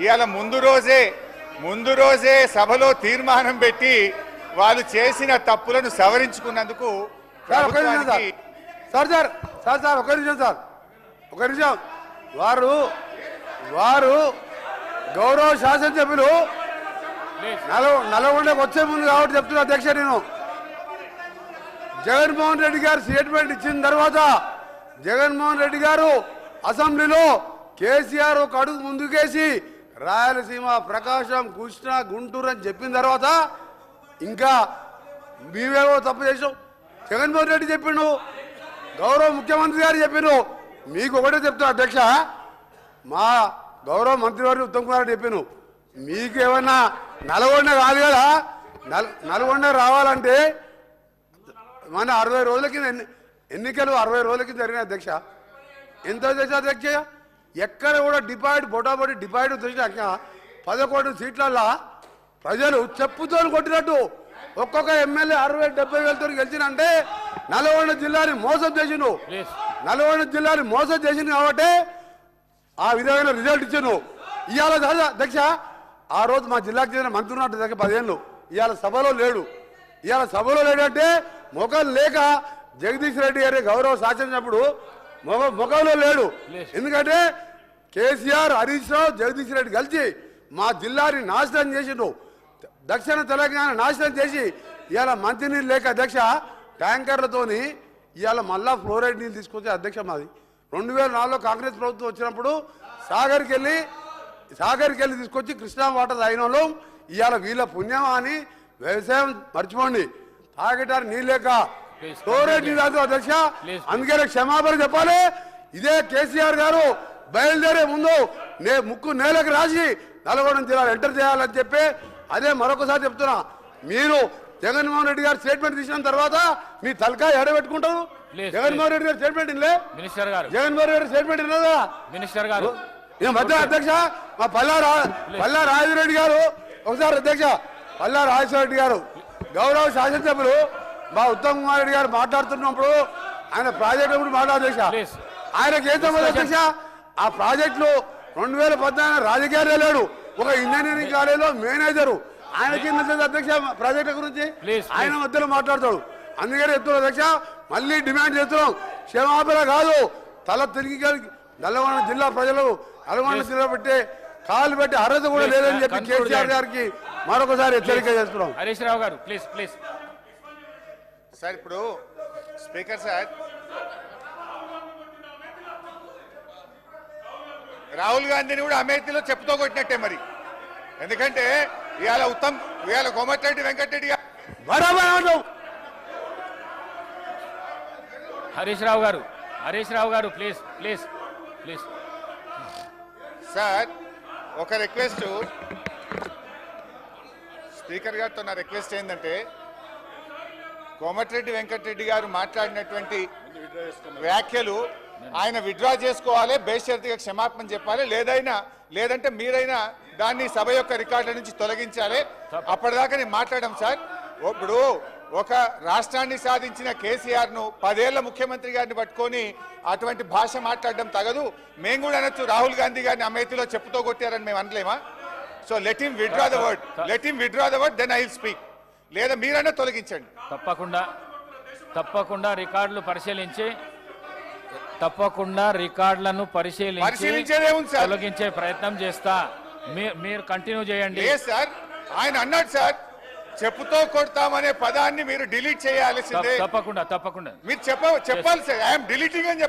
ఇవాళ ముందు రోజే ముందు రోజే సభలో తీర్మానం పెట్టి వాళ్ళు చేసిన తప్పులను సవరించుకున్నందుకు సార్ ఒక నిమిషం sir. Sir sir sir sir ఒక నిమిషం సార్. ఒక నిమిషం. వారు వారు గౌరవ శాసనసభ్యులు నలవ నల్గొండకు వచ్చే ముందు కాబట్టి చెప్తున్నా అధ్యక్ష నేను. జగన్మోహన్ రెడ్డి గారు స్టేట్మెంట్ ఇచ్చిన తర్వాత జగన్మోహన్ రెడ్డి గారు అసెంబ్లీలో కేసీఆర్ ఒక అడుగు ముందుకేసి రాయలసీమ ప్రకాశం కృష్ణ గుంటూరు అని చెప్పిన తర్వాత ఇంకా మీవేవో తప్పు చేసావు జగన్మోహన్ రెడ్డి చెప్పిండు గౌరవ ముఖ్యమంత్రి గారు చెప్పిండు. మీకు ఒకటే చెప్తున్నా అధ్యక్ష మా గౌరవ మంత్రివారి ఉత్తమ్ కుమార్ రెడ్డి చెప్పాను మీకు ఏమన్నా నల్గొండ కాదు కదా? నల్ నల్గొండ రావాలంటే మన అరవై రోజుల కింద ఎన్ని ఎన్నికలు అరవై రోజుల కింద జరిగిన అధ్యక్ష. ఎంత అధ్యక్ష అధ్యక్ష? ఎక్కడ కూడా డిపాయిడ్ బొటాబొటి డిపాయిడ్ తెచ్చినాక పదకొండు సీట్లల్లో ప్రజలు చెప్పుతో కొట్టినట్టు. ఒక్కొక్క ఎమ్మెల్యే అరవై డెబ్బై వేలతో గెలిచినంటే నల్గొండ జిల్లాని మోసం చేసిండు. నల్గొండ జిల్లాని మోసం చేసింది కాబట్టి ఆ విధమైన రిజల్ట్ ఇచ్చాను ఇవాళ అధ్యక్ష ఆ రోజు మా జిల్లాకు చెందిన మంత్రి ఉన్నట్టు దగ్గర పదిహేను ఇవాళ సభలో లేడు. ఇవాళ సభలో లేడంటే ముఖం లేక జగదీష్ రెడ్డి గారి గౌరవ శాసనప్పుడు మొగ ముఖంలో లేడు. ఎందుకంటే కేసీఆర్ హరీష్ రావు జగదీష్ రెడ్డి కలిసి మా జిల్లాని నాశనం చేసిండు దక్షిణ తెలంగాణ నాశనం చేసి ఇవాళ మంచినీళ్ళు లేక అధ్యక్ష ట్యాంకర్లతోని ఇవాళ మళ్ళా ఫ్లోరైడ్ నీళ్ళు తీసుకొచ్చే అధ్యక్ష మాది. రెండు వేల నాలుగులో కాంగ్రెస్ ప్రభుత్వం వచ్చినప్పుడు సాగర్కి వెళ్ళి సాగర్కి వెళ్ళి తీసుకొచ్చి కృష్ణా వాటర్ తాగిన వాళ్ళు. ఇవాళ వీళ్ళ పుణ్యమా అని వ్యవసాయం మర్చిపోండి. తాగటానికి నీళ్ళు నీళ్ళు తాగుతాం అధ్యక్ష అందుకనే క్షమాపణ చెప్పాలి. ఇదే కేసీఆర్ గారు బయలుదేరే ముందు నే ముక్కు నేలకు రాసి నల్గొండ జిల్లాలో ఎంటర్ చేయాలని చెప్పి అదే మరొకసారి చెప్తున్నా. మీరు జగన్మోహన్ రెడ్డి గారు స్టేట్మెంట్ తీసిన తర్వాత మీ తలకాయ ఎడబెట్టుకుంటారు. జగన్మోహన్ రెడ్డి గారు స్టేట్మెంట్ ఇల్లే మినిస్టర్ గారు. జగన్మోహన్ రెడ్డి స్టేట్మెంట్ ఇన్నదా మినిస్టర్ గారు. మధ్య అధ్యక్ష మా పల్లా పల్లా రాజరెడ్డి గారు. ఒకసారి అధ్యక్ష పల్లా రాజశేఖర గారు. గౌరవ శాసనసభ్యులు మా ఉత్తమ్ కుమార్ రెడ్డి గారు మాట్లాడుతున్నప్పుడు ఆయన ప్రాజెక్టు గురించి మాట్లాడు అధ్యక్ష Please. ఆయనకి ఏం సంబంధం అధ్యక్ష ఆ ప్రాజెక్టులో రెండు వేల పద్నాలుగు రాజకీయాలే లేడు. ఒక ఇంజనీరింగ్ కాలేజీలో మేనేజరు. ఆయనకి అధ్యక్ష ప్రాజెక్టు గురించి ఆయన మధ్యలో మాట్లాడతాడు. అందుకని చెప్తున్నాం అధ్యక్ష మళ్ళీ డిమాండ్ చేస్తున్నాం. క్షమాపణ కాదు. తల తిరిగి నల్లగొండ జిల్లా ప్రజలు నల్గొండ జిల్లా పెట్టే కాలు పెట్టి అర్హత కూడా లేదని చెప్పి కేసీఆర్. గారికి మరొకసారి హెచ్చరిక చేస్తున్నాం. హరీష్ రావు గారు ప్లీజ్ ప్లీజ్ సార్ ఇప్పుడు స్పీకర్ సార్. రాహుల్ గాంధీని కూడా అమేథీలో చెప్పుతో కొట్టినట్టే మరి. ఎందుకంటే ఇవాళ ఉత్తమ్ ఇవాళ కోమటిరెడ్డి వెంకటరెడ్డి హరీష్ రావు గారు హరీష్ రావు గారు ప్లీజ్ ప్లీజ్ ప్లీజ్. సార్ ఒక రిక్వెస్ట్. స్పీకర్ గారితో నా రిక్వెస్ట్ ఏంటంటే కోమటిరెడ్డి వెంకటరెడ్డి గారు మాట్లాడినటువంటి వ్యాఖ్యలు ఆయన విడ్రా చేసుకోవాలి బేషరతుగా క్షమాపణ చెప్పాలి. లేదైనా లేదంటే మీరైనా దాన్ని సభ యొక్క రికార్డుల నుంచి తొలగించాలి. అప్పటిదాకా నేను మాట్లాడడం సార్. ఇప్పుడు ఒక రాష్ట్రాన్ని సాధించిన కేసీఆర్ను పదేళ్ళ ముఖ్యమంత్రి గారిని పట్టుకొని అటువంటి భాష మాట్లాడడం తగదు. మేము కూడా అనొచ్చు రాహుల్ గాంధీ గారిని అమేథీలో చెప్పుతో కొట్టారని మేము అనలేమా? So let him withdraw the word let him withdraw the word then I will speak లేదా మీరైనా తొలగించండి. తప్పకుండా తప్పకుండా రికార్డులు పరిశీలించి తప్పకుండా రికార్డులను పరిశీలించి? తొలగించే ప్రయత్నం చేస్తా. మీరు కంటిన్యూ చేయండి. సార్. ఆయన అన్నాడు సార్ చెప్పుతో కొడతామనే పదాన్ని మీరు డిలీట్ చేయాల్సిందే. తప్ప- తప్పకుండా తప్పకుండా. మీరు చెప్ప చెప్పాలి సార్. ఐఎమ్ డిలీటింగ్ అని చెప్పాలి.